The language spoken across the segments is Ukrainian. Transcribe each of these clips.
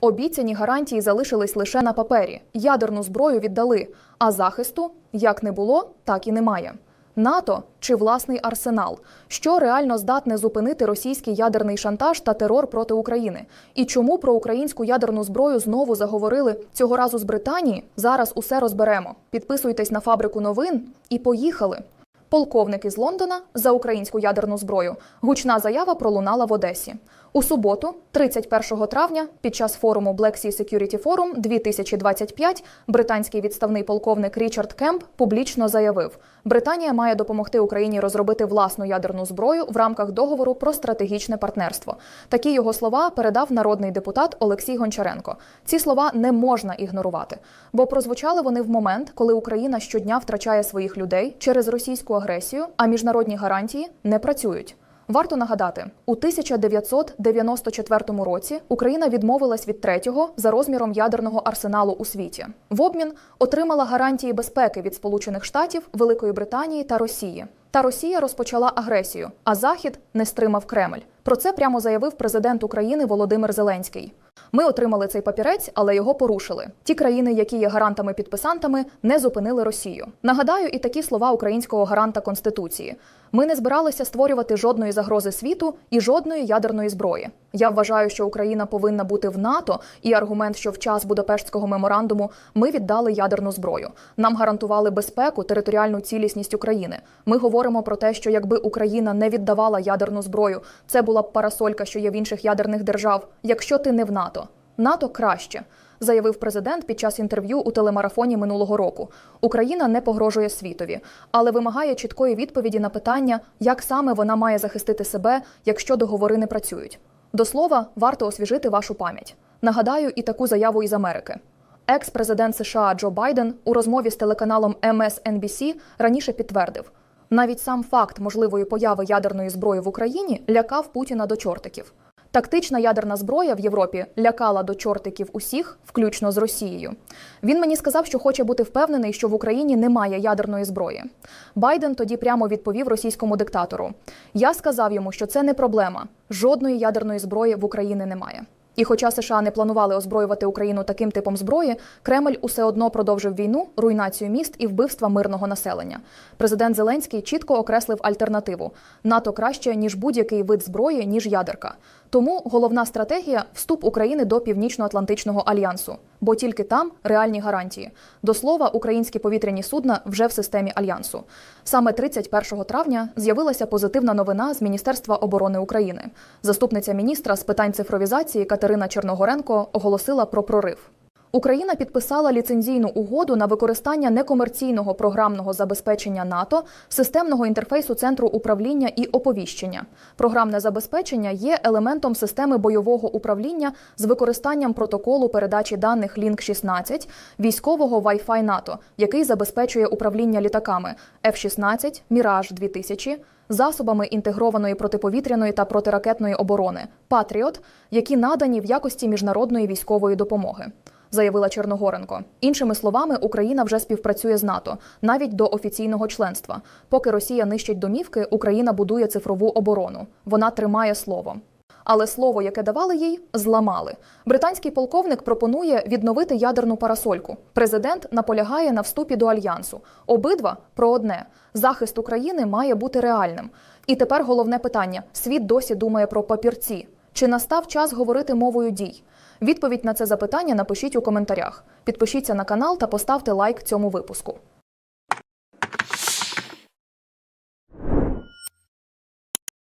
Обіцяні гарантії залишились лише на папері. Ядерну зброю віддали, а захисту як не було, так і немає. НАТО чи власний арсенал, що реально здатне зупинити російський ядерний шантаж та терор проти України, і чому про українську ядерну зброю знову заговорили цього разу з Британії? Зараз усе розберемо. Підписуйтесь на фабрику новин і поїхали. Полковник із Лондона за українську ядерну зброю. Гучна заява пролунала в Одесі. У суботу, 31 травня, під час форуму Black Sea Security Forum 2025 британський відставний полковник Річард Кемп публічно заявив: Британія має допомогти Україні розробити власну ядерну зброю в рамках договору про стратегічне партнерство. Такі його слова передав народний депутат Олексій Гончаренко. Ці слова не можна ігнорувати, бо прозвучали вони в момент, коли Україна щодня втрачає своїх людей через російську агресію, а міжнародні гарантії не працюють. Варто нагадати, у 1994 році Україна відмовилась від третього за розміром ядерного арсеналу у світі. В обмін отримала гарантії безпеки від Сполучених Штатів, Великої Британії та Росії. Та Росія розпочала агресію, а Захід не стримав Кремль. Про це прямо заявив президент України Володимир Зеленський. Ми отримали цей папірець, але його порушили. Ті країни, які є гарантами-підписантами, не зупинили Росію. Нагадаю, і такі слова українського гаранта Конституції: ми не збиралися створювати жодної загрози світу і жодної ядерної зброї. Я вважаю, що Україна повинна бути в НАТО, і аргумент, що в час Будапештського меморандуму ми віддали ядерну зброю. Нам гарантували безпеку, територіальну цілісність України. Ми говоримо про те, що якби Україна не віддавала ядерну зброю, це була б парасолька, що є в інших ядерних держав. Якщо ти не в НАТО, НАТО краще. Заявив президент під час інтерв'ю у телемарафоні минулого року. Україна не погрожує світові, але вимагає чіткої відповіді на питання, як саме вона має захистити себе, якщо договори не працюють. До слова, варто освіжити вашу пам'ять. Нагадаю і таку заяву із Америки. Екс-президент США Джо Байден у розмові з телеканалом MSNBC раніше підтвердив, навіть сам факт можливої появи ядерної зброї в Україні лякав Путіна до чортиків. Тактична ядерна зброя в Європі лякала до чортиків усіх, включно з Росією. Він мені сказав, що хоче бути впевнений, що в Україні немає ядерної зброї. Байден тоді прямо відповів російському диктатору: Я сказав йому, що це не проблема. Жодної ядерної зброї в Україні немає. І хоча США не планували озброювати Україну таким типом зброї, Кремль усе одно продовжив війну, руйнацію міст і вбивства мирного населення. Президент Зеленський чітко окреслив альтернативу: НАТО краще ніж будь-який вид зброї, ніж ядерка. Тому головна стратегія вступ України до Північно-Атлантичного альянсу, бо тільки там реальні гарантії. До слова, українські повітряні судна вже в системі альянсу. Саме 31 травня з'явилася позитивна новина з Міністерства оборони України. Заступниця міністра з питань цифровізації Катерина Черногоренко оголосила про прорив. Україна підписала ліцензійну угоду на використання некомерційного програмного забезпечення НАТО, системного інтерфейсу центру управління і оповіщення. Програмне забезпечення є елементом системи бойового управління з використанням протоколу передачі даних Link 16 військового Wi-Fi НАТО, який забезпечує управління літаками F-16, Mirage 2000 засобами інтегрованої протиповітряної та протиракетної оборони Патріот, які надані в якості міжнародної військової допомоги. Заявила Черногоренко. Іншими словами, Україна вже співпрацює з НАТО навіть до офіційного членства. Поки Росія нищить домівки, Україна будує цифрову оборону. Вона тримає слово. Але слово, яке давали їй, зламали. Британський полковник пропонує відновити ядерну парасольку. Президент наполягає на вступі до альянсу. Обидва про одне: захист України має бути реальним. І тепер головне питання: світ досі думає про папірці. Чи настав час говорити мовою дій? Відповідь на це запитання напишіть у коментарях. Підпишіться на канал та поставте лайк цьому випуску.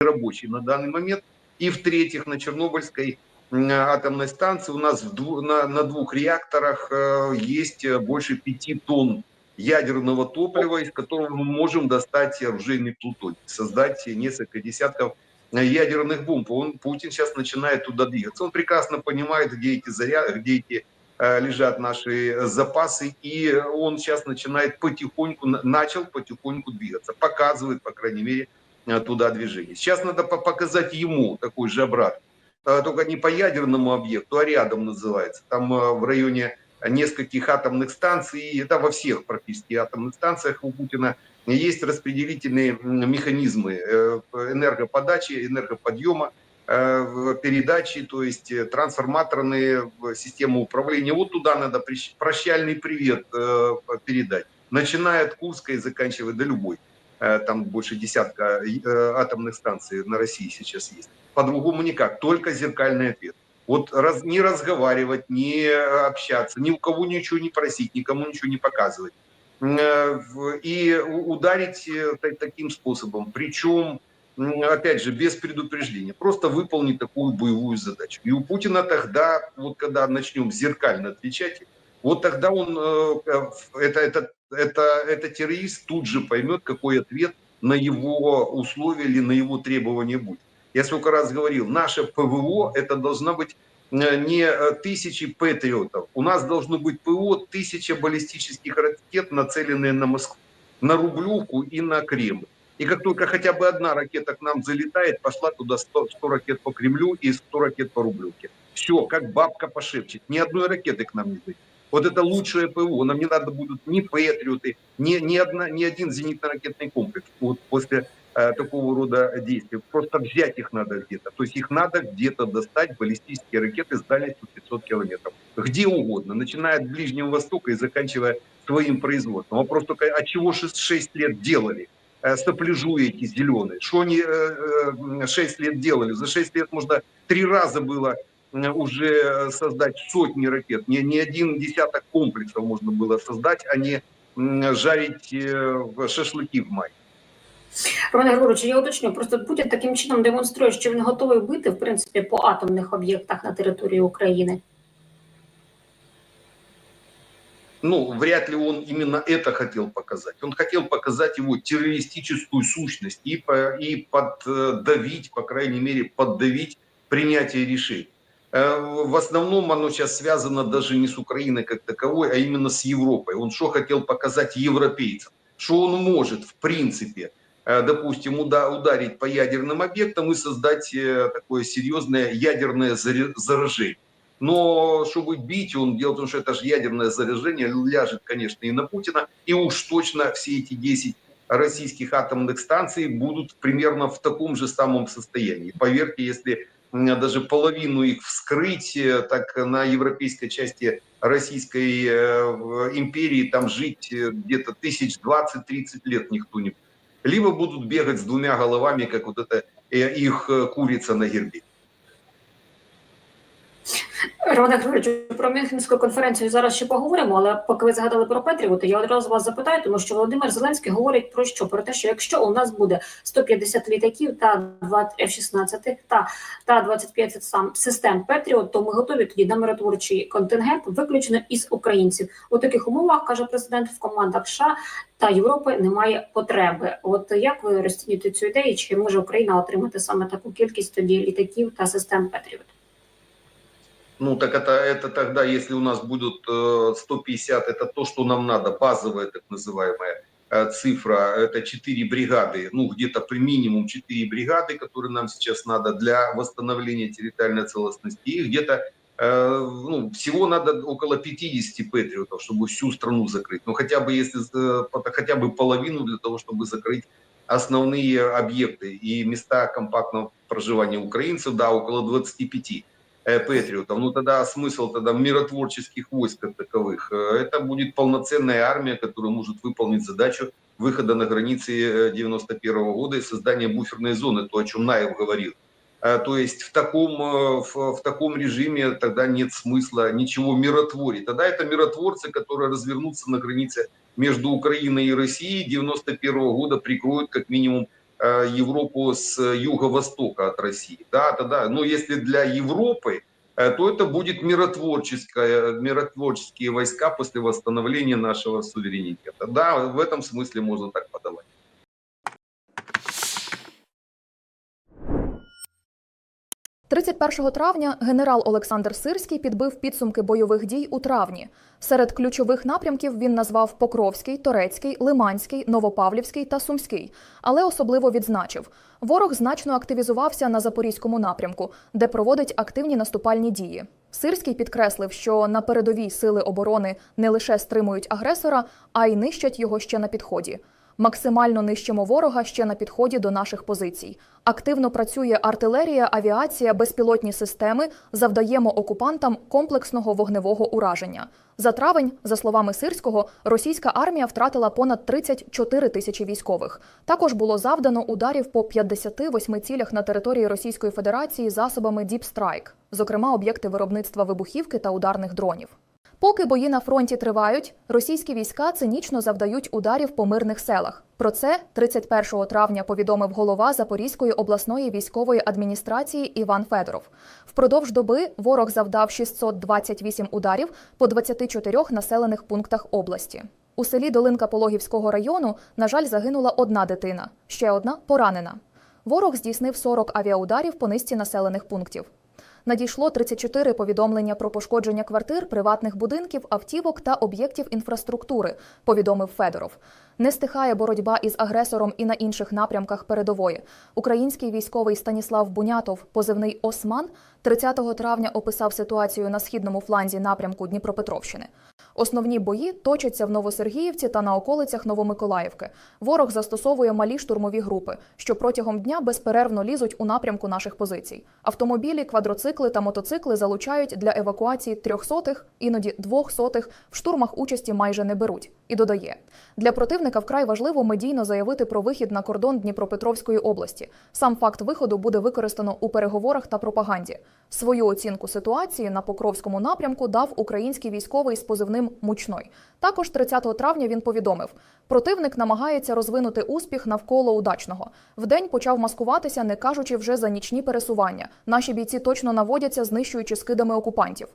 рабочий на данный момент. И в-третьих, на Чернобыльской м, атомной станции у нас в дву- на, на двух реакторах э, есть э, больше пяти тонн ядерного топлива, из которого мы можем достать оружейный плутоний, создать несколько десятков э, Ядерных бомб. Он, Путин сейчас начинает туда двигаться. Он прекрасно понимает, где эти заряды, где эти э, лежат наши запасы, и он сейчас начинает потихоньку, на- начал потихоньку двигаться, показывает, по крайней мере, э, туда движение. Сейчас надо по- показать ему такой же обратный. Э, Только не по ядерному объекту, а рядом называется. Там в районе нескольких атомных станций, и это во всех практически атомных станциях у Путина есть распределительные механизмы э, энергоподачи, энергоподъема э, передачи, то есть э, трансформаторные системы управления. Вот туда надо прощальный привет передать. Начиная от Курска и заканчивая до любой. Там больше десятка атомных станций на России сейчас есть. По-другому никак, только зеркальный ответ. Вот раз, не разговаривать, не общаться, ни у кого ничего не просить, никому ничего не показывать. Э, И ударить э, та- таким способом. Причем, опять же, без предупреждения. Просто выполнить такую боевую задачу. И у Путина тогда, вот когда начнем зеркально отвечать, вот тогда он, э, это, это, это, это террорист тут же поймет, какой ответ на его условия или на его требования будет. Я сколько раз говорил, наше ПВО это должна быть не э, тысячи патриотов. У нас должно быть ПВО тысяча баллистических ракет, нацеленные на Москву, на Рублевку и на Кремль. И как только хотя бы одна ракета к нам залетает, пошла туда 100, 100 ракет по Кремлю и 100 ракет по Рублевке. Все, как бабка пошепчет. Ни одной ракеты к нам не зайдет. Вот это лучшее ПВО. Нам не надо будут ни патриоты, ни, ни, одна, ни один зенитно-ракетный комплекс вот после э, такого рода действий. Просто взять их надо где-то. То есть их надо где-то достать, баллистические ракеты с дальностью 500 километров. Где угодно, начиная от Ближнего Востока и заканчивая своим производством. Вопрос только, а чего 6, 6 лет делали? Э, Сопляжуи эти зеленые. Что они э, э, 6 лет делали? За 6 лет можно три раза было э, уже создать сотни ракет. Не, не один десяток комплексов можно было создать, а не жарить э, шашлыки в мае. Романе Григоровичу, я уточню, просто Путін таким чином демонструє, що він готовий бити в принципі по атомних об'єктах на території України. ну, вряд ли он именно это хотел показать. Он хотел показать его террористическую сущность и, по, и поддавить, по крайней мере, поддавить принятие решений. Э, В основном оно сейчас связано даже не с Украиной как таковой, а именно с Европой. Он что хотел показать европейцам? Что он может, в принципе, э, допустим, уда- ударить по ядерным объектам и создать э, такое серьезное ядерное заражение. Но чтобы бить, он дело в том, что это же ядерное заряжение ляжет, конечно, и на Путина. И уж точно все эти 10 российских атомных станций будут примерно в таком же самом состоянии. Поверьте, если даже половину их вскрыть, э, так на европейской части Российской э, империи там жить э, где-то тысяч 20-30 лет никто не будет. Либо будут бегать с двумя головами, как вот это э, их э, курица на гербе. Романе Григоровичу, про Мюнхенську конференцію зараз ще поговоримо, але поки ви згадали про Петріоти, я одразу вас запитаю, тому що Володимир Зеленський говорить про що? Про те, що якщо у нас буде 150 літаків та 20 F-16 та, та 25 сам систем Петріот, то ми готові тоді на миротворчий контингент, виключно із українців. У таких умовах каже президент в командах США та Європи немає потреби. От як ви розцінюєте цю ідею? Чи може Україна отримати саме таку кількість тоді літаків та систем Петріот? Ну, так это, это тогда, если у нас будут э, 150, это то, что нам надо, базовая так называемая э, цифра, это 4 бригады, ну, где-то при минимум 4 бригады, которые нам сейчас надо для восстановления территориальной целостности, и где-то э, ну, всего надо около 50 патриотов, чтобы всю страну закрыть. Ну, хотя бы, если, э, хотя бы половину для того, чтобы закрыть основные объекты и места компактного проживания украинцев, да, около 25 э, патриотов, ну тогда смысл тогда миротворческих войск как таковых. Э, Это будет полноценная армия, которая может выполнить задачу выхода на границы 91 года и создания буферной зоны, то, о чем Наев говорил. Э, То есть в таком, э, в, в таком режиме тогда нет смысла ничего миротворить. Тогда это миротворцы, которые развернутся на границе между Украиной и Россией 91 года, прикроют как минимум э, Европу с юго-востока от России. Да, тогда, но если для Европы, э, то это будет миротворческое, миротворческие войска после восстановления нашего суверенитета. Да, в этом смысле можно так подавать. – 31 травня генерал Олександр Сирський підбив підсумки бойових дій у травні. Серед ключових напрямків він назвав Покровський, Торецький, Лиманський, Новопавлівський та Сумський, але особливо відзначив, ворог значно активізувався на запорізькому напрямку, де проводить активні наступальні дії. Сирський підкреслив, що на передовій сили оборони не лише стримують агресора, а й нищать його ще на підході. Максимально нищимо ворога ще на підході до наших позицій. Активно працює артилерія, авіація, безпілотні системи. Завдаємо окупантам комплексного вогневого ураження. За травень, за словами Сирського, російська армія втратила понад 34 тисячі військових. Також було завдано ударів по 58 цілях на території Російської Федерації засобами Strike, зокрема об'єкти виробництва вибухівки та ударних дронів. Поки бої на фронті тривають, російські війська цинічно завдають ударів по мирних селах. Про це 31 травня повідомив голова Запорізької обласної військової адміністрації Іван Федоров. Впродовж доби ворог завдав 628 ударів по 24 населених пунктах області. У селі Долинка Пологівського району, на жаль, загинула одна дитина, ще одна поранена. Ворог здійснив 40 авіаударів по низці населених пунктів. Надійшло 34 повідомлення про пошкодження квартир, приватних будинків, автівок та об'єктів інфраструктури, повідомив Федоров. Не стихає боротьба із агресором і на інших напрямках передової. Український військовий Станіслав Бунятов, позивний Осман, 30 травня описав ситуацію на східному фланзі напрямку Дніпропетровщини. Основні бої точаться в Новосергіївці та на околицях Новомиколаївки. Ворог застосовує малі штурмові групи, що протягом дня безперервно лізуть у напрямку наших позицій. Автомобілі, квадроцикли та мотоцикли залучають для евакуації трьохсотих, іноді двохсотих. В штурмах участі майже не беруть. І додає для противника вкрай важливо медійно заявити про вихід на кордон Дніпропетровської області. Сам факт виходу буде використано у переговорах та пропаганді. Свою оцінку ситуації на Покровському напрямку дав український військовий з позивним Мучной. Також 30 травня він повідомив: противник намагається розвинути успіх навколо удачного. Вдень почав маскуватися, не кажучи вже за нічні пересування. Наші бійці точно наводяться, знищуючи скидами окупантів.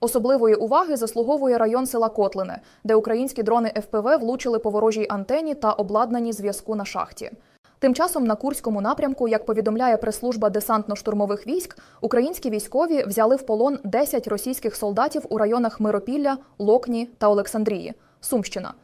Особливої уваги заслуговує район села Котлине, де українські дрони ФПВ влучили по ворожій антені та обладнані зв'язку на шахті. Тим часом на Курському напрямку, як повідомляє прес-служба десантно-штурмових військ, українські військові взяли в полон 10 російських солдатів у районах Миропілля, Локні та Олександрії, Сумщина.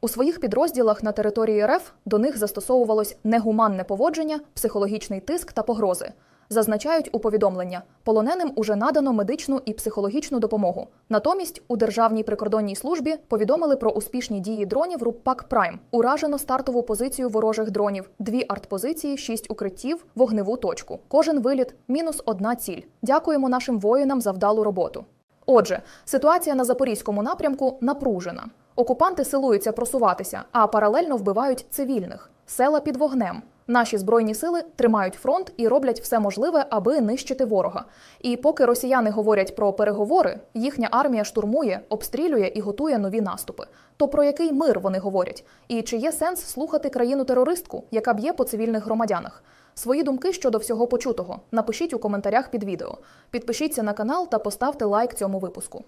У своїх підрозділах на території РФ до них застосовувалось негуманне поводження, психологічний тиск та погрози. Зазначають у повідомлення, полоненим уже надано медичну і психологічну допомогу. Натомість у Державній прикордонній службі повідомили про успішні дії дронів РУППАК Прайм. Уражено стартову позицію ворожих дронів, дві артпозиції, шість укриттів, вогневу точку. Кожен виліт мінус одна ціль. Дякуємо нашим воїнам за вдалу роботу. Отже, ситуація на запорізькому напрямку напружена. Окупанти силуються просуватися, а паралельно вбивають цивільних. Села під вогнем. Наші збройні сили тримають фронт і роблять все можливе, аби нищити ворога. І поки росіяни говорять про переговори, їхня армія штурмує, обстрілює і готує нові наступи. То про який мир вони говорять? І чи є сенс слухати країну-терористку, яка б'є по цивільних громадянах? Свої думки щодо всього почутого напишіть у коментарях під відео. Підпишіться на канал та поставте лайк цьому випуску.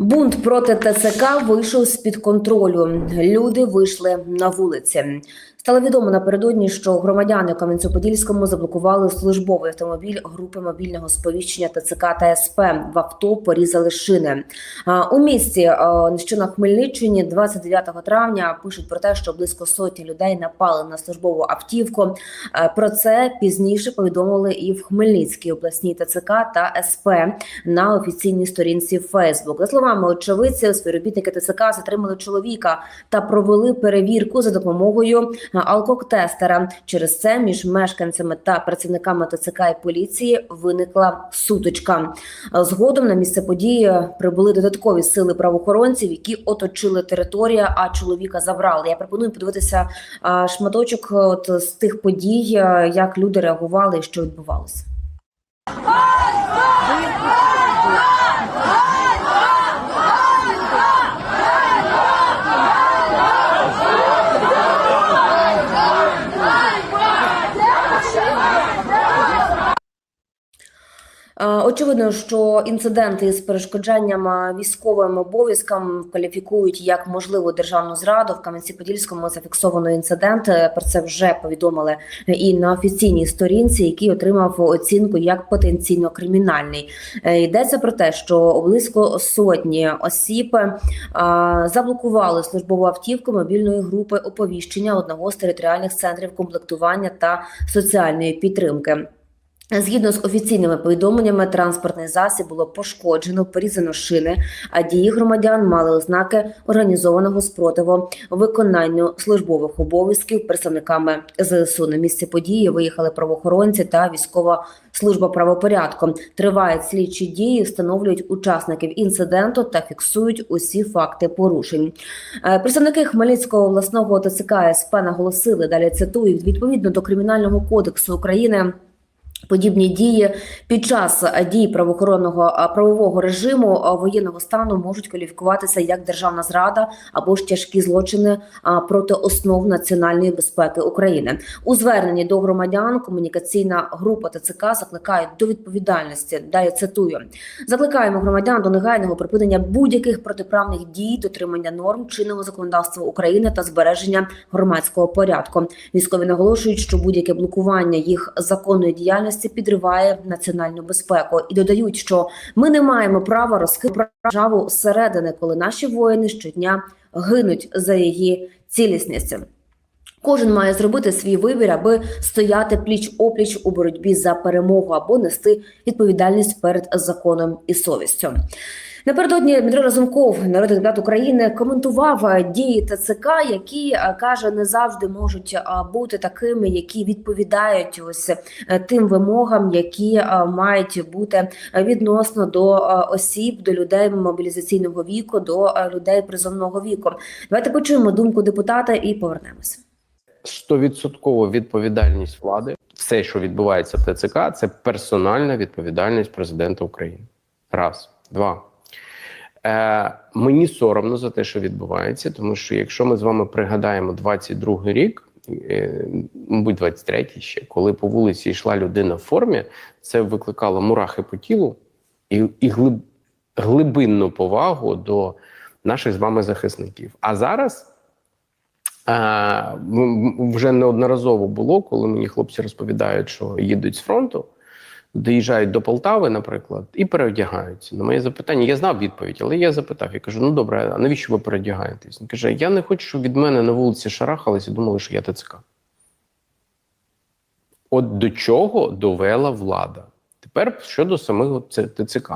Бунт проти ТЦК вийшов з під контролю. Люди вийшли на вулиці. Стало відомо напередодні, що громадяни Кам'янцю-Подільському заблокували службовий автомобіль групи мобільного сповіщення ТЦК та СП. В авто порізали шини. У місті, що на Хмельниччині, 29 травня пишуть про те, що близько сотні людей напали на службову автівку. Про це пізніше повідомили і в Хмельницькій обласній ТЦК та СП на офіційній сторінці Фейсбук. За словами очевидців, співробітники ТЦК затримали чоловіка та провели перевірку за допомогою алкотестера. Через це між мешканцями та працівниками ТЦК і поліції виникла сутичка. Згодом на місце події прибули додаткові сили правоохоронців, які оточили територію, а чоловіка забрали. Я пропоную подивитися шматочок от з тих подій, як люди реагували і що відбувалося. Очевидно, що інциденти з перешкоджанням е, військовим обов'язкам кваліфікують як можливу державну зраду. В Кам'янці-Подільському зафіксовано інцидент. Е, Про це вже повідомили і на офіційній сторінці, який отримав оцінку як потенційно кримінальний. Е, Йдеться про те, що близько сотні осіб е, заблокували службову автівку мобільної групи оповіщення одного з територіальних центрів комплектування та соціальної підтримки. Згідно з офіційними повідомленнями, транспортний засіб було пошкоджено, порізано шини, а дії громадян мали ознаки організованого спротиву виконанню службових обов'язків представниками ЗСУ. На місце події виїхали правоохоронці та військова служба правопорядку. Тривають слідчі дії, встановлюють учасників інциденту та фіксують усі факти порушень. Е, Представники Хмельницького обласного ТЦК СП наголосили, далі цитують, відповідно до Кримінального кодексу України Подібні дії під час е, дій правоохоронного е, правового режиму е, воєнного стану можуть кваліфікуватися як державна зрада або ж тяжкі злочини проти основ національної безпеки України. У зверненні до громадян комунікаційна група ТЦК закликає до відповідальності. Далі цитую: закликаємо громадян до негайного припинення будь-яких протиправних дій, дотримання норм чинного законодавства України та збереження громадського порядку. Військові наголошують, що будь-яке блокування їх законної діяльності підриває національну безпеку і додають, що ми не маємо права розхити державу зсередини, коли наші воїни щодня гинуть за її цілісність. Кожен має зробити свій вибір, аби стояти пліч опліч у боротьбі за перемогу або нести відповідальність перед законом і совістю. Напередодні Дмитро Разумков, народний депутат України, коментував е, дії ТЦК, які е, каже, не завжди можуть е, бути такими, які відповідають ось тим вимогам, які мають бути відносно до осіб, до людей мобілізаційного віку, до людей призовного віку. Давайте почуємо думку депутата і повернемося. Стовідсоткова відповідальність влади, все, що відбувається в ТЦК, це персональна відповідальність президента України. Раз, два. Е, мені соромно за те, що відбувається, тому що якщо ми з вами пригадаємо 22-й рік, е, мабуть, 23-й ще, коли по вулиці йшла людина в формі, це викликало мурахи по тілу і, і глиб, глибинну повагу до наших з вами захисників. А зараз. Е, вже неодноразово було, коли мені хлопці розповідають, що їдуть з фронту, доїжджають до Полтави, наприклад, і переодягаються. На моє запитання я знав відповідь, але я запитав: я кажу: ну добре, а навіщо ви переодягаєтесь? Він каже: Я не хочу, щоб від мене на вулиці шарахались і думали, що я ТЦК. От до чого довела влада. Тепер щодо самих ТЦК.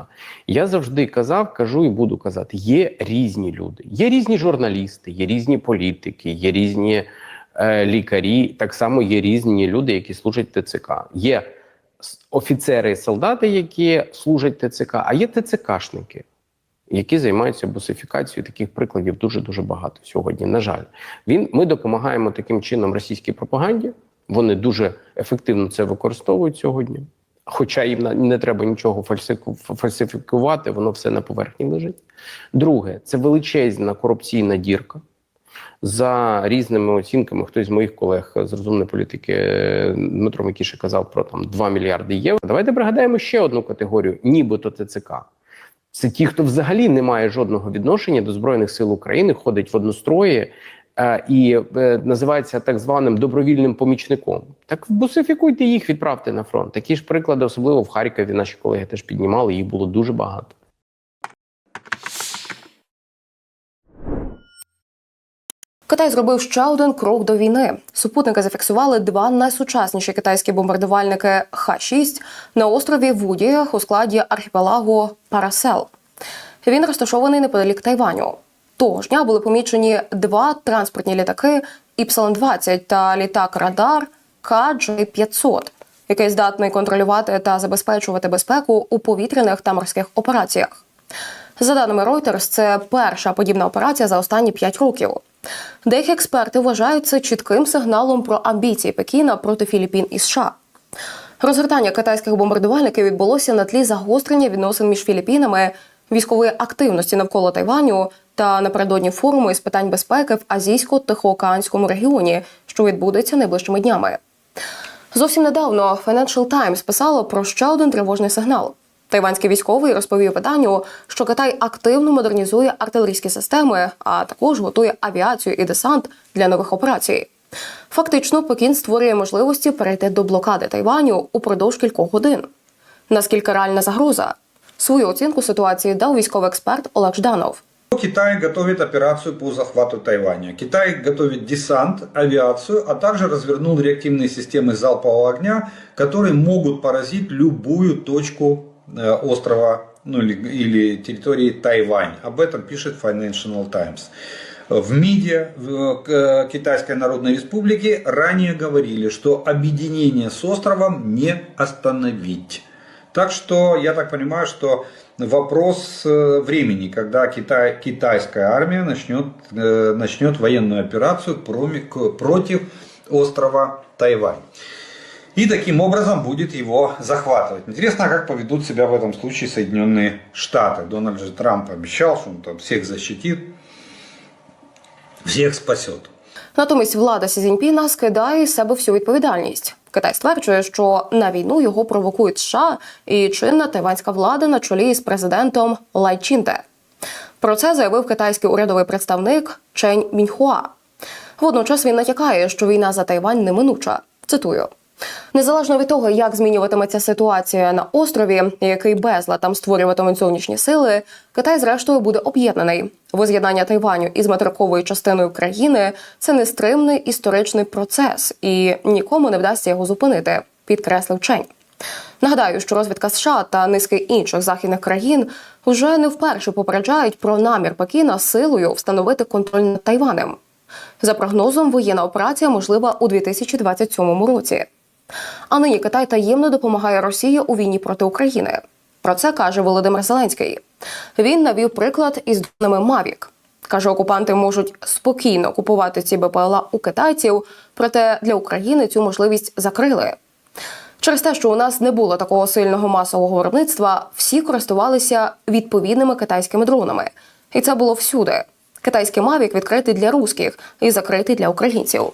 Я завжди казав, кажу і буду казати: є різні люди, є різні журналісти, є різні політики, є різні е, лікарі. Так само є різні люди, які служать ТЦК. Є офіцери і солдати, які служать ТЦК, а є ТЦКшники, які займаються бусифікацією. Таких прикладів дуже дуже багато сьогодні. На жаль, він ми допомагаємо таким чином російській пропаганді. Вони дуже ефективно це використовують сьогодні. Хоча їм не треба нічого фальсифікувати, воно все на поверхні лежить. Друге, це величезна корупційна дірка. За різними оцінками, хтось з моїх колег з розумної політики е, Дмитро Микіша казав про там 2 мільярди євро. Давайте пригадаємо ще одну категорію, нібито ТЦК. Це ті, хто взагалі не має жодного відношення до Збройних сил України, ходить в однострої е, і е, називається так званим добровільним помічником. Так бусифікуйте їх, відправте на фронт. Такі ж приклади, особливо в Харкові, наші колеги теж піднімали, їх було дуже багато. Китай зробив ще один крок до війни. Супутники зафіксували два найсучасніші китайські бомбардувальники Х-6 на острові Вуді у складі архіпелагу Парасел. Він розташований неподалік Тайваню. Того ж дня були помічені два транспортні літаки Іпсилон-20 та літак Радар КДЖ-500, який здатний контролювати та забезпечувати безпеку у повітряних та морських операціях. За даними Reuters, це перша подібна операція за останні 5 років. Деякі експерти вважають це чітким сигналом про амбіції Пекіна проти Філіппін і США. Розгортання китайських бомбардувальників відбулося на тлі загострення відносин між Філіппінами, військової активності навколо Тайваню та напередодні форуму із питань безпеки в азійсько-тихоокеанському регіоні, що відбудеться найближчими днями. Зовсім недавно Financial Times писало про ще один тривожний сигнал. Тайванський військовий розповів виданню, що Китай активно модернізує артилерійські системи, а також готує авіацію і десант для нових операцій. Фактично, Пекін створює можливості перейти до блокади Тайваню упродовж кількох годин. Наскільки реальна загроза? Свою оцінку ситуації дав військовий експерт Олег Жданов. Китай готовит операцию по захвату Тайваня. Китай готовит десант, авиацию, а также развернул реактивные системы залпового огня, которые могут поразить любую точку э, острова ну, или, или территории Тайвань. Об этом пишет Financial Times. В МИДе в э, Китайской Народной Республики ранее говорили, что объединение с островом не остановить. Так что я так понимаю, что вопрос э, времени, когда Китай, китайская армия начнет, э, начнет военную операцию против острова Тайвань. И таким образом будет его захватывать. Интересно, как поведут себя в этом случае Соединенные Штаты. Дональд же Трамп обещал, что он там всех защитит, всех спасет. Натомість влада Сі Цзіньпіна скидає із себе всю відповідальність. Китай стверджує, що на війну його провокують США і чинна тайванська влада на чолі з президентом Лай Чінте. Про це заявив китайський урядовий представник Чень Міньхуа. Водночас він натякає, що війна за Тайвань неминуча. Цитую. Незалежно від того, як змінюватиметься ситуація на острові, який безлад там створюватимуть зовнішні сили, Китай зрештою буде об'єднаний. Воз'єднання Тайваню із материковою частиною країни це нестримний історичний процес, і нікому не вдасться його зупинити, підкреслив Чень. Нагадаю, що розвідка США та низки інших західних країн вже не вперше попереджають про намір Пекіна силою встановити контроль над Тайванем. За прогнозом, воєнна операція можлива у 2027 році. А нині Китай таємно допомагає Росії у війні проти України. Про це каже Володимир Зеленський. Він навів приклад із дронами Мавік. Каже, окупанти можуть спокійно купувати ці БПЛА у китайців, проте для України цю можливість закрили. Через те, що у нас не було такого сильного масового виробництва, всі користувалися відповідними китайськими дронами, і це було всюди. Китайський Мавік відкритий для русських і закритий для українців.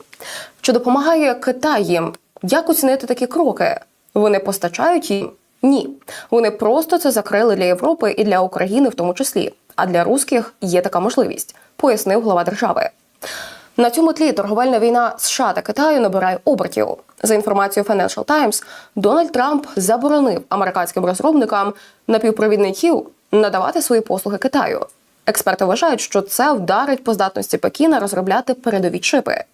Чи допомагає Китай їм? Як оцінити такі кроки? Вони постачають їм? Ні. Вони просто це закрили для Європи і для України в тому числі. А для русських є така можливість, пояснив глава держави. На цьому тлі торговельна війна США та Китаю набирає обертів. За інформацією Financial Times, Дональд Трамп заборонив американським розробникам напівпровідників надавати свої послуги Китаю. Експерти вважають, що це вдарить по здатності Пекіна розробляти передові чипи.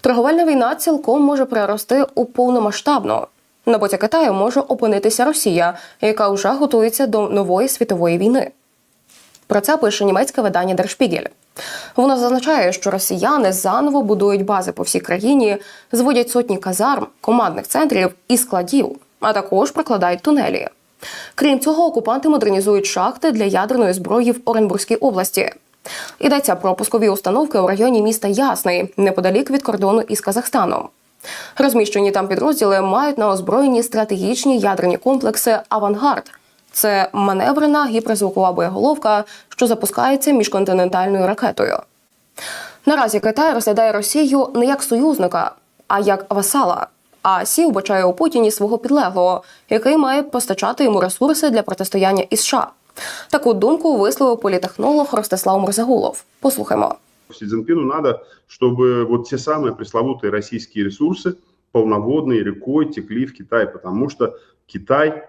Торговельна війна цілком може перерости у повномасштабну. На боці Китаю може опинитися Росія, яка вже готується до нової світової війни. Про це пише німецьке видання Der Spiegel. Воно зазначає, що росіяни заново будують бази по всій країні, зводять сотні казарм, командних центрів і складів, а також прокладають тунелі. Крім цього, окупанти модернізують шахти для ядерної зброї в Оренбурзькій області. Йдеться про пускові установки у районі міста Ясний, неподалік від кордону із Казахстаном. Розміщені там підрозділи мають на озброєнні стратегічні ядерні комплекси Авангард. Це маневрена гіперзвукова боєголовка, що запускається міжконтинентальною ракетою. Наразі Китай розглядає Росію не як союзника, а як васала. А Сі вбачає у Путіні свого підлеглого, який має постачати йому ресурси для протистояння із США. Таку думку висловив політехнолог Ростислав Мурзагулов. Послухаймо. Си Цзиньпину надо, чтобы вот те самые пресловутые российские ресурсы полноводные рекой текли в Китай, потому что Китай,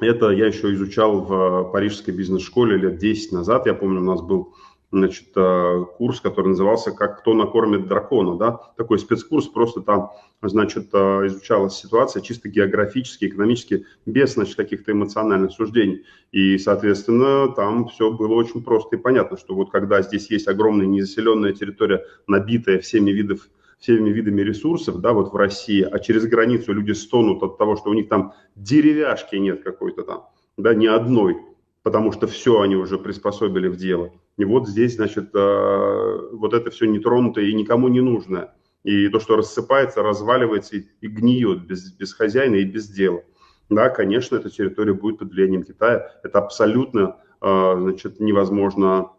это я еще изучал в парижской бизнес-школе лет 10 назад, я помню, у нас был значит, э, курс, который назывался «Как кто накормит дракона», да, такой спецкурс, просто там, значит, э, изучалась ситуация чисто географически, экономически, без, значит, каких-то эмоциональных суждений. И, соответственно, там все было очень просто и понятно, что вот когда здесь есть огромная незаселенная территория, набитая всеми видов всеми видами ресурсов, да, вот в России, а через границу люди стонут от того, что у них там деревяшки нет какой-то там, да, ни одной, потому что все они уже приспособили в дело. И вот здесь, значит, э, вот это все нетронутое и никому не нужное. И то, что рассыпается, разваливается и, и гниет без, без хозяина и без дела. Да, конечно, эта территория будет под влиянием Китая. Это абсолютно, э, значит, невозможно,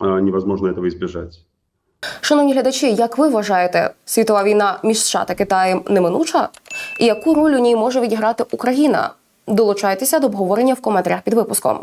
э, невозможно этого избежать. Шановні глядачі, як ви вважаєте, світова війна між США та Китаєм неминуча? І яку роль у ній може відіграти Україна? Долучайтеся до обговорення в коментарях під випуском.